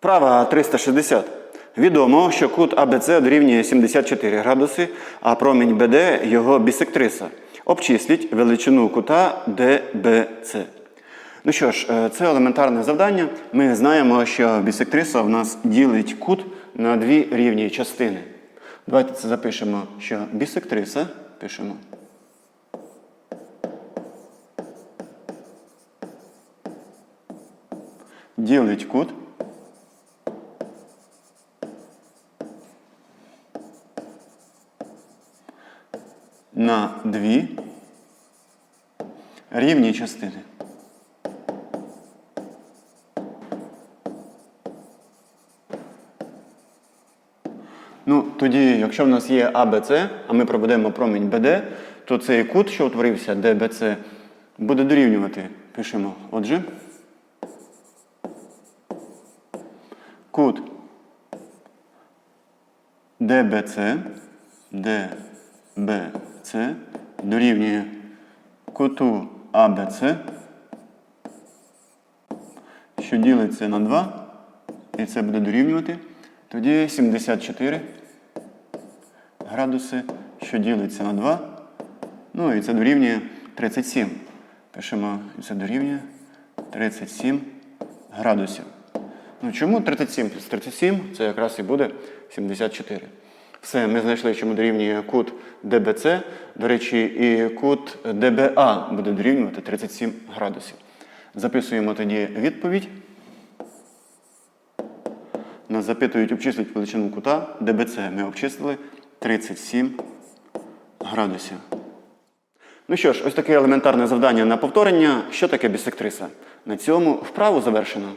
Вправа 360. Відомо, що кут АБЦ дорівнює 74 градуси, а промінь БД його бісектриса. Обчисліть величину кута ДБЦ. Ну що ж, е, це елементарне завдання. Ми знаємо, що бісектриса в нас ділить кут на дві рівні частини. Давайте це запишемо, що бісектриса пишемо. Ділить кут на дві рівні частини. Ну, тоді, якщо в нас є АБЦ, а ми проведемо промінь БД, то цей кут, що утворився ДБЦ, буде дорівнювати. Пишемо. Отже, кут ДБЦ, ДБЦ дорівнює куту АБЦ, що ділиться на 2, і це буде дорівнювати. Тоді 74 градуси, що ділиться на 2. Ну і це дорівнює 37. Пишемо, і це дорівнює 37 градусів. Ну чому 37 плюс 37? Це якраз і буде 74. Все, ми знайшли, чому дорівнює кут ДБЦ. До речі, і кут ДБА буде дорівнювати 37 градусів. Записуємо тоді відповідь. Нас запитують обчислити величину кута ДБЦ. Ми обчислили 37 градусів. Ну що ж, ось таке елементарне завдання на повторення. Що таке бісектриса? На цьому вправу завершено.